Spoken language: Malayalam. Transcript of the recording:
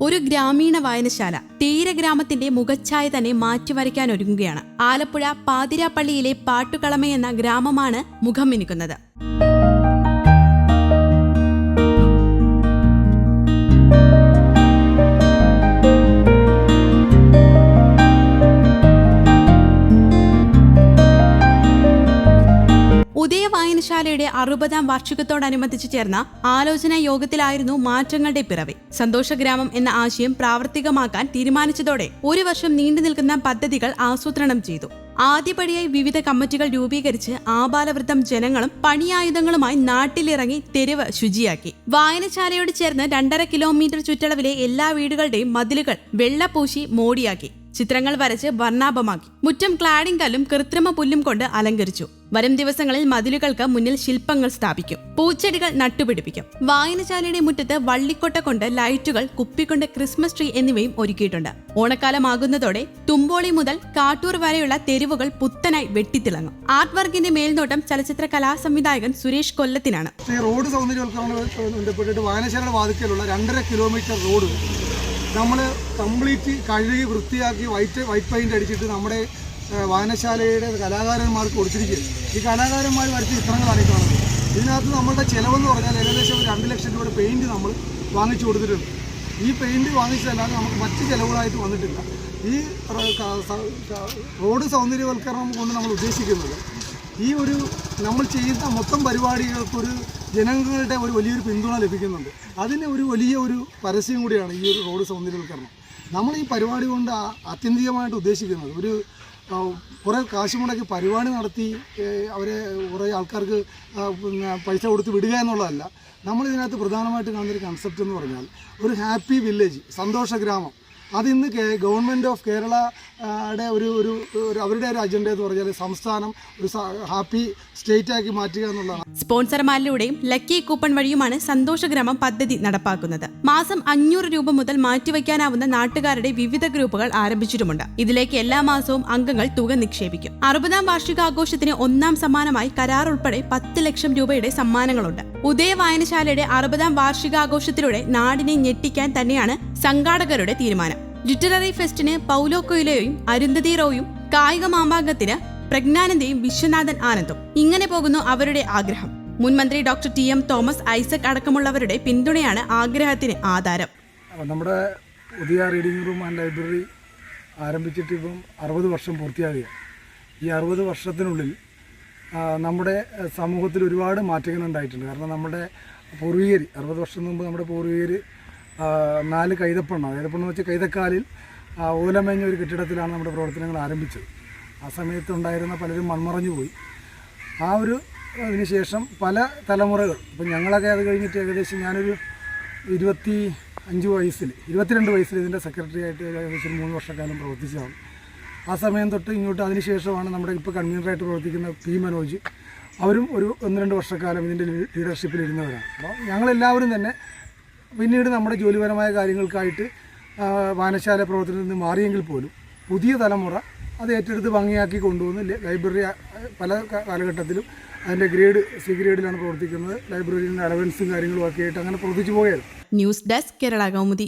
ഒരു ഗ്രാമീണ വായനശാല തീരഗ്രാമത്തിന്റെ മുഖച്ഛായ തന്നെ മാറ്റിവരയ്ക്കാൻ ഒരുങ്ങുകയാണ്. ആലപ്പുഴ പാതിരാപ്പള്ളിയിലെ പാട്ടുകളമ എന്ന ഗ്രാമമാണ് മുഖം മിനുക്കുന്നത്. വായനശാലയുടെ അറുപതാം വാർഷികത്തോടനുബന്ധിച്ച് ചേർന്ന ആലോചനാ യോഗത്തിലായിരുന്നു മാറ്റങ്ങളുടെ പിറവി. സന്തോഷഗ്രാമം എന്ന ആശയം പ്രാവർത്തികമാക്കാൻ തീരുമാനിച്ചതോടെ ഒരു വർഷം നീണ്ടു നിൽക്കുന്ന പദ്ധതികൾ ആസൂത്രണം ചെയ്തു. ആദ്യപടിയായി വിവിധ കമ്മിറ്റികൾ രൂപീകരിച്ച് ആബാലവൃദ്ധം ജനങ്ങളും പണിയായുധങ്ങളുമായി നാട്ടിലിറങ്ങി തെരുവ് ശുചിയാക്കി. വായനശാലയോട് ചേർന്ന് രണ്ടര കിലോമീറ്റർ ചുറ്റളവിലെ എല്ലാ വീടുകളുടെയും മതിലുകൾ വെള്ളപൂശി മോടിയാക്കി. ചിത്രങ്ങൾ വരച്ച് വർണാഭമാക്കി. മുറ്റം ക്ലാഡിംഗ് കല്ലും കൃത്രിമ പുല്ലും കൊണ്ട് അലങ്കരിച്ചു. വരും ദിവസങ്ങളിൽ മതിലുകൾക്ക് മുന്നിൽ ശില്പങ്ങൾ സ്ഥാപിക്കും. പൂച്ചെടികൾ നട്ടുപിടിപ്പിക്കും. വായനശാലയുടെ മുറ്റത്ത് വള്ളിക്കൊട്ട കൊണ്ട് ലൈറ്റുകൾ കുപ്പിക്കൊണ്ട് ക്രിസ്മസ് ട്രീ എന്നിവയും ഒരുക്കിയിട്ടുണ്ട്. ഓണക്കാലമാകുന്നതോടെ തുമ്പോളി മുതൽ കാട്ടൂർ വരെയുള്ള തെരുവുകൾ പുത്തനായി വെട്ടിത്തിളങ്ങും. ആർട്ട് വർക്കിന്റെ മേൽനോട്ടം ചലച്ചിത്ര കലാ സംവിധായകൻ സുരേഷ് കൊല്ലത്തിനാണ്. റോഡ് സൗന്ദര്യവൽക്കരണവുമായി ബന്ധപ്പെട്ടിട്ട് വാതിക്കലുള്ള രണ്ടര കിലോമീറ്റർ റോഡ് നമ്മൾ കംപ്ലീറ്റ് കഴുകി വൃത്തിയാക്കി വൈറ്റ് വൈറ്റ് പെയിന്റ് അടിച്ചിട്ട് നമ്മുടെ വായനശാലയുടെ കലാകാരന്മാർക്ക് കൊടുത്തിരിക്കുക ഈ കലാകാരന്മാർ വരച്ച ചിത്രങ്ങളാണ് ഈ കാണുന്നത്. ഇതിനകത്ത് നമ്മളുടെ ചിലവെന്ന് പറഞ്ഞാൽ ഏകദേശം ഒരു രണ്ട് ലക്ഷം രൂപയുടെ പെയിന്റ് നമ്മൾ വാങ്ങിച്ചു കൊടുത്തിട്ടുണ്ട്. ഈ പെയിന്റ് വാങ്ങിച്ചതല്ലാതെ നമുക്ക് മറ്റ് ചിലവുകളായിട്ട് വന്നിട്ടില്ല. ഈ റോഡ് സൗന്ദര്യവൽക്കരണം കൊണ്ട് നമ്മൾ ഉദ്ദേശിക്കുന്നത് ഈ ഒരു നമ്മൾ ചെയ്യുന്ന മൊത്തം പരിപാടികൾക്കൊരു ജനങ്ങളുടെ ഒരു വലിയൊരു പിന്തുണ ലഭിക്കുന്നുണ്ട്. അതിന് ഒരു വലിയ ഒരു പരസ്യം കൂടിയാണ് ഈ ഒരു റോഡ് സൗന്ദര്യവൽക്കരണം നമ്മൾ ഈ പരിപാടി കൊണ്ട് ആത്യന്തികമായിട്ട് ഉദ്ദേശിക്കുന്നത് ഒരു കുറേ കാശ് മുടക്കി പരിപാടി നടത്തി അവരെ കുറേ ആൾക്കാർക്ക് പിന്നെ പൈസ കൊടുത്ത് വിടുക എന്നുള്ളതല്ല. നമ്മളിതിനകത്ത് പ്രധാനമായിട്ട് കാണുന്നൊരു കൺസെപ്റ്റ് എന്ന് പറഞ്ഞാൽ ഒരു ഹാപ്പി വില്ലേജ് സന്തോഷ ഗ്രാമം അതിന്ന് ഗവൺമെന്റ് ഓഫ് കേരളയുടെ ഒരു ഒരു അവരുടെ ഒരു അജണ്ട എന്ന് പറഞ്ഞാൽ സംസ്ഥാനം ഒരു ഹാപ്പി സ്റ്റേറ്റ് ആക്കി മാറ്റുക എന്നുള്ളതാണ്. സ്പോൺസർമാരിലൂടെയും ലക്കി കൂപ്പൺ വഴിയുമാണ് സന്തോഷഗ്രാമം പദ്ധതി നടപ്പാക്കുന്നത്. മാസം അഞ്ഞൂറ് രൂപ മുതൽ മാറ്റിവെക്കാനാവുന്ന നാട്ടുകാരുടെ വിവിധ ഗ്രൂപ്പുകൾ ആരംഭിച്ചിട്ടുമുണ്ട്. ഇതിലേക്ക് എല്ലാ മാസവും അംഗങ്ങൾ തുക നിക്ഷേപിക്കും. അറുപതാം വാർഷികാഘോഷത്തിന് ഒന്നാം സമ്മാനമായി കരാർ ഉൾപ്പെടെ പത്ത് ലക്ഷം രൂപയുടെ സമ്മാനങ്ങളുണ്ട്. ഉദയ വായനശാലയുടെ അറുപതാം വാർഷികാഘോഷത്തിലൂടെ നാടിനെ ഞെട്ടിക്കാൻ തന്നെയാണ് സംഘാടകരുടെ തീരുമാനം. ലിറ്റററി ഫെസ്റ്റിന് പൗലോ കൊയിലോയും അരുന്ധതി റോയും കായിക മാമാങ്കത്തിന് പ്രജ്ഞാനന്ദയും വിശ്വനാഥൻ ആനന്ദും. ഇങ്ങനെ പോകുന്നു അവരുടെ ആഗ്രഹം. മുൻമന്ത്രി doctor T. M. Thomas Isaac അടക്കമുള്ളവരുടെ പിന്തുണയാണ് ആഗ്രഹത്തിന് ആധാരം. നമ്മുടെ പുതിയ റീഡിംഗ് റൂം ആൻഡ് ലൈബ്രറി ആരംഭിച്ചിട്ട് ഇപ്പം അറുപത് വർഷം പൂർത്തിയാകുകയാണ് ഈ അറുപത് വർഷത്തിനുള്ളിൽ നമ്മുടെ സമൂഹത്തിൽ ഒരുപാട് മാറ്റങ്ങൾ ഉണ്ടായിട്ടുണ്ട്. കാരണം നമ്മുടെ പൂർവികർ അറുപത് വർഷം മുമ്പ് നമ്മുടെ പൂർവികർ നാല് കൈതപ്പെണ്ണ കൈതപ്പെണ്ണം വെച്ച് കൈതക്കാലിൽ ഓലമേഞ്ഞ ഒരു കെട്ടിടത്തിലാണ് നമ്മുടെ പ്രവർത്തനങ്ങൾ ആരംഭിച്ചത്. ആ സമയത്തുണ്ടായിരുന്ന പലരും മൺമറഞ്ഞു പോയി. ആ ഒരു അതിനുശേഷം പല തലമുറകൾ ഇപ്പം ഞങ്ങളൊക്കെ അത് കഴിഞ്ഞിട്ട് ഏകദേശം ഞാനൊരു ഇരുപത്തി അഞ്ച് വയസ്സിൽ ഇരുപത്തിരണ്ട് വയസ്സിൽ ഇതിന്റെ സെക്രട്ടറി ആയിട്ട് ഏകദേശം മൂന്ന് വർഷക്കാലം പ്രവർത്തിച്ചതാണ്. ആ സമയം തൊട്ട് ഇങ്ങോട്ട് അതിനുശേഷമാണ് നമ്മുടെ ഇപ്പോൾ കൺവീനറായിട്ട് പ്രവർത്തിക്കുന്ന പി മനോജ്. അവരും ഒരു ഒന്ന് രണ്ട് വർഷക്കാലം ഇതിന്റെ ലീഡർഷിപ്പിൽ ഇരുന്നവരാണ് അപ്പോൾ ഞങ്ങളെല്ലാവരും തന്നെ പിന്നീട് നമ്മുടെ ജോലിപരമായ കാര്യങ്ങൾക്കായിട്ട് വായനശാല പ്രവർത്തനത്തിൽ നിന്ന് മാറിയെങ്കിൽ പോലും പുതിയ തലമുറ അത് ഏറ്റെടുത്ത് ഭംഗിയാക്കി കൊണ്ടുവന്ന് ലൈബ്രറി പല കാലഘട്ടത്തിലും അതിന്റെ ഗ്രേഡ് സി ഗ്രേഡിലാണ് പ്രവർത്തിക്കുന്നത്. ലൈബ്രറിയുടെ അലവൻസും കാര്യങ്ങളും ഒക്കെ ആയിട്ട് അങ്ങനെ പ്രവർത്തിച്ചു പോയായിരുന്നു. News desk Kerala Kaumudi.